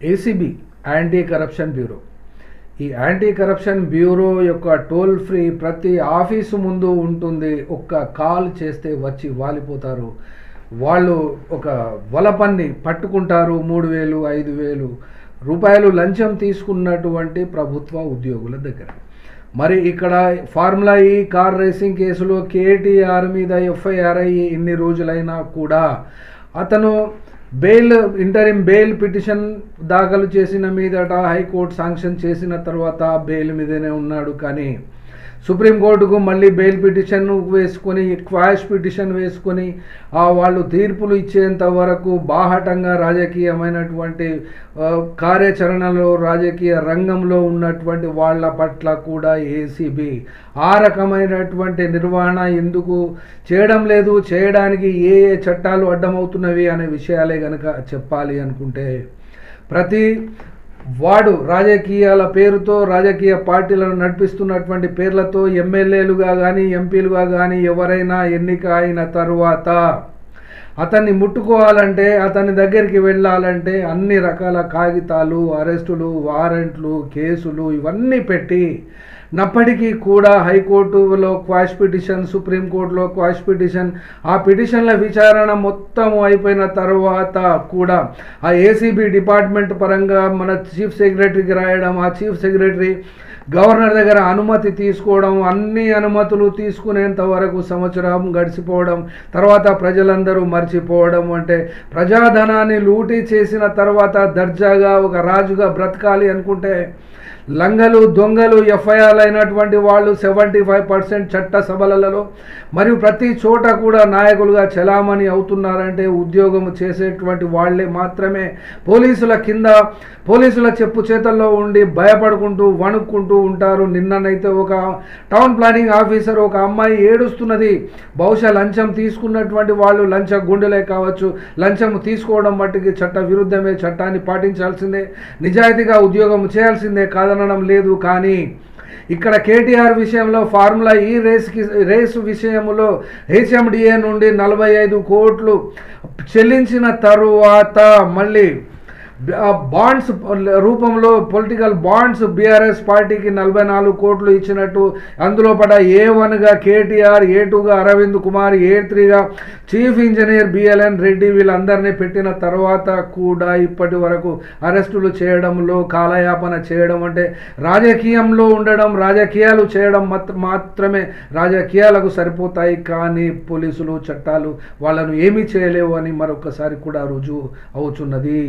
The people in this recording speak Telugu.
ఏసీబీ యాంటీ కరప్షన్ బ్యూరో ఈ యాంటీ కరప్షన్ బ్యూరో యొక్క టోల్ ఫ్రీ ప్రతి ఆఫీసు ముందు ఉంటుంది. ఒక్క కాల్ చేస్తే వచ్చి వాలిపోతారు. వాళ్ళు ఒక వలపన్ని పట్టుకుంటారు. మూడు వేలు ఐదు వేలు రూపాయలు లంచం తీసుకున్నటువంటి ప్రభుత్వ ఉద్యోగుల దగ్గర. మరి ఇక్కడ ఫార్ములా ఈ కార్ రేసింగ్ కేసులో కేటీఆర్ మీద ఎఫ్ఐఆర్ అయ్యి ఇన్ని రోజులైనా కూడా అతను బెయిల్ ఇంటరిమ్ బెయిల్ పిటిషన్ దాఖలు చేసిన మీదట హైకోర్టు శాంక్షన్ చేసిన తర్వాత బెయిల్ మీదనే ఉన్నాడు కానీ సుప్రీంకోర్టుకు మళ్ళీ బెయిల్ పిటిషన్ వేసుకొని క్వాష్ పిటిషన్ వేసుకొని ఆ వాళ్ళు తీర్పులు ఇచ్చేంత వరకు బాహటంగా రాజకీయమైనటువంటి కార్యాచరణలో రాజకీయ రంగంలో ఉన్నటువంటి వాళ్ళ పట్ల కూడా ఏసీబీ ఆ రకమైనటువంటి నిర్వహణ ఎందుకు చేయడం లేదు? చేయడానికి ఏ ఏ చట్టాలు అడ్డమవుతున్నవి అనే విషయాలే కనుక చెప్పాలి అనుకుంటే ప్రతి వాడు రాజకీయాల పేరుతో రాజకీయ పార్టీలను నడిపిస్తున్నటువంటి పేర్లతో ఎమ్మెల్యేలుగా కానీ ఎంపీలుగా కానీ ఎవరైనా ఎన్నిక అయిన తరువాత అతన్ని ముట్టుకోవాలంటే అతని దగ్గరికి వెళ్ళాలంటే అన్ని రకాల కాగితాలు అరెస్టులు వారెంట్లు కేసులు ఇవన్నీ పెట్టి నప్పటికీ కూడా హైకోర్టులో క్వాష్ పిటిషన్ సుప్రీంకోర్టులో క్వాష్ పిటిషన్. ఆ పిటిషన్ల విచారణ మొత్తం అయిపోయిన తర్వాత కూడా ఆ ఏసీబీ డిపార్ట్మెంట్ పరంగా మన చీఫ్ సెక్రటరీకి రాయడం ఆ చీఫ్ సెక్రటరీ గవర్నర్ దగ్గర అనుమతి తీసుకోవడం అన్ని అనుమతులు తీసుకునేంత వరకు సంవత్సరం గడిచిపోవడం తర్వాత ప్రజలందరూ మర్చిపోవడం అంటే ప్రజాధనాన్ని లూటీ చేసిన తర్వాత దర్జాగా ఒక రాజుగా బ్రతకాలి అనుకుంటే లంగలు దొంగలు ఎఫ్ఐఆర్ అయినటువంటి వాళ్ళు సెవెంటీ ఫైవ్ పర్సెంట్ చట్ట సభలలో మరియు ప్రతి చోట కూడా నాయకులుగా చలామణి అవుతున్నారంటే ఉద్యోగం చేసేటువంటి వాళ్ళే మాత్రమే. పోలీసుల కింద పోలీసుల చెప్పు చేతల్లో ఉండి భయపడుకుంటూ వణుక్కుంటూ ఉంటారు. నిన్ననైతే ఒక టౌన్ ప్లానింగ్ ఆఫీసర్ ఒక అమ్మాయి ఏడుస్తున్నది. బహుశా లంచం తీసుకున్నటువంటి వాళ్ళు లంచ గుండెలే కావచ్చు. లంచం తీసుకోవడం మట్టుకి చట్ట విరుద్ధమే చట్టాన్ని పాటించాల్సిందే. నిజాయితీగా ఉద్యోగం చేయాల్సిందే కాదనడం లేదు కానీ ఇక్కడ కేటీఆర్ విషయంలో ఫార్ములా ఈ రేస్కి రేసు విషయంలో హెచ్ఎండిఏ నుండి నలభై ఐదు కోట్లు చెల్లించిన తరువాత మళ్ళీ బాండ్స్ రూపంలో పొలిటికల్ బాండ్స్ బీఆర్ఎస్ పార్టీకి నలభై నాలుగు కోట్లు ఇచ్చినట్టు అందులో పడ ఏ వన్గా కేటీఆర్ ఏ టూగా అరవింద్ కుమార్ ఏ త్రీగా చీఫ్ ఇంజనీర్ బిఎల్ఎన్ రెడ్డి వీళ్ళందరినీ పెట్టిన తర్వాత కూడా ఇప్పటి వరకు అరెస్టులు చేయడంలో కాలయాపన చేయడం అంటే రాజకీయంలో ఉండడం రాజకీయాలు చేయడం మాత్రమే రాజకీయాలకు సరిపోతాయి కానీ పోలీసులు చట్టాలు వాళ్ళను ఏమీ చేయలేవు అని మరొకసారి కూడా రుజువు అవుతున్నది